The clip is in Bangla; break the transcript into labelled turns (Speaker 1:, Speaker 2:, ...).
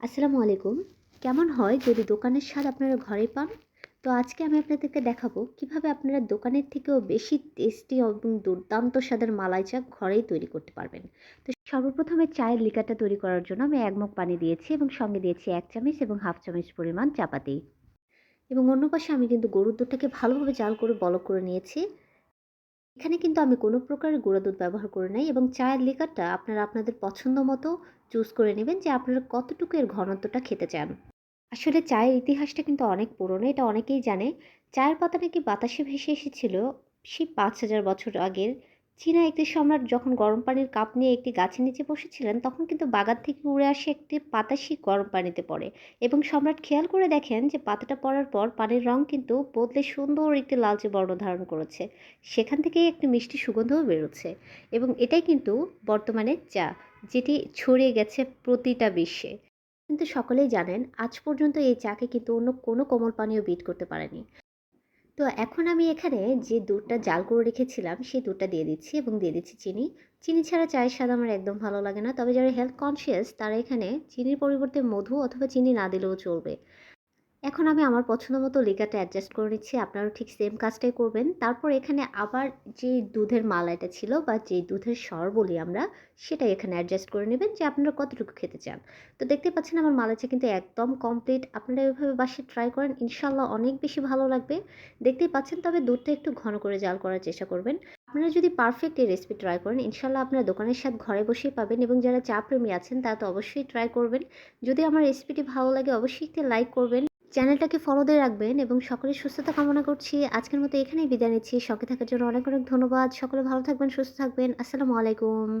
Speaker 1: আসসালামু আলাইকুম। কেমন হয় যদি দোকানের স্বাদ আপনারা ঘরে পান? তো আজকে আমি আপনাদেরকে দেখাবো কীভাবে আপনারা দোকানের থেকেও বেশি টেস্টি এবং দুর্দান্ত স্বাদের মালাই চা ঘরেই তৈরি করতে পারবেন। তো সর্বপ্রথমে চায়ের লিকারটা তৈরি করার জন্য আমি এক মগ পানি দিয়েছি এবং সঙ্গে দিয়েছি এক চামচ এবং হাফ চামচ পরিমাণ চাপাতি। এবং অন্য পাশে আমি কিন্তু গরুর দুধটাকে ভালোভাবে জাল করে বলক করে নিয়েছি। এখানে কিন্তু আমি কোনো প্রকার গুঁড়া দুধ ব্যবহার করে নাই এবং চায়ের লিকারটা আপনারা আপনাদের পছন্দ মতো চুজ করে নেবেন যে আপনারা কতটুকু এর ঘনত্বটা খেতে চান। আসলে চায়ের ইতিহাসটা কিন্তু অনেক পুরনো, এটা অনেকেই জানে। চায়ের পাতা নাকি বাতাসে ভেসে এসেছিল, সেই পাঁচ হাজার বছর আগের চীনা একটি সম্রাট যখন গরম পানির কাপ নিয়ে একটি গাছের নিচে বসেছিলেন, তখন কিন্তু বাগান থেকে উড়ে আসে একটি পাতা সেই গরম পানিতে পড়ে এবং সম্রাট খেয়াল করে দেখেন যে পাতাটা পড়ার পর পানির রং কিন্তু বদলে সুন্দর একটি লালচে বর্ণ ধারণ করেছে। সেখান থেকেই একটি মিষ্টি সুগন্ধও বেরোচ্ছে এবং এটাই কিন্তু বর্তমানে চা, যেটি ছড়িয়ে গেছে প্রতিটা বিশ্বে। কিন্তু সকলেই জানেন, আজ পর্যন্ত এই চাকে কিন্তু অন্য কোনো কোমল পানীয় বিট করতে পারেনি। তো এখন আমি এখানে যে দুধটা জাল করে রেখেছিলাম, সেই দুধটা দিয়ে দিচ্ছি এবং দিয়ে দিচ্ছি চিনি। চিনি ছাড়া চায়ের স্বাদ আমার একদম ভালো লাগে না। তবে যারা হেলথ কনসিয়াস তারা এখানে চিনির পরিবর্তে মধু অথবা চিনি না দিলেও চলবে। এখন আমি আমার পছন্দ মতো লিকারটা অ্যাডজাস্ট করে নিচ্ছি, আপনারাও ঠিক সেম কাজটাই করবেন। তারপর এখানে আবার যে দুধের মালাইটা ছিল বা যে দুধের স্বর বলি আমরা সেটা এখানে অ্যাডজাস্ট করে নেবেন যে আপনারা কতটুকু খেতে চান। তো দেখতে পাচ্ছেন আমার মালাইটা কিন্তু একদম কমপ্লিট আপনারা এভাবে বাসে ট্রাই করেন ইনশাল্লাহ অনেক বেশি ভালো লাগবে। দেখতেই পাচ্ছেন, তবে দুধটা একটু ঘন করে জাল করার চেষ্টা করবেন। আপনারা যদি পারফেক্ট এই রেসিপি ট্রাই করেন ইনশাল্লাহ আপনারা দোকানের স্বাদ ঘরে বসেই পাবেন এবং যারা চা প্রেমী আছেন, তারা তো অবশ্যই ট্রাই করবেন। যদি আমার রেসিপিটি ভালো লাগে, অবশ্যই একটি লাইক করবেন। চ্যানেলটাকে ফলো দিয়ে রাখবেন এবং সকলের সুস্থতা কামনা করছি। আজকের মতো এখানেই বিদায় নিচ্ছি। সঙ্গে থাকার জন্য অনেক অনেক ধন্যবাদ। সকলে ভালো থাকবেন, সুস্থ থাকবেন। আসসালামু আলাইকুম।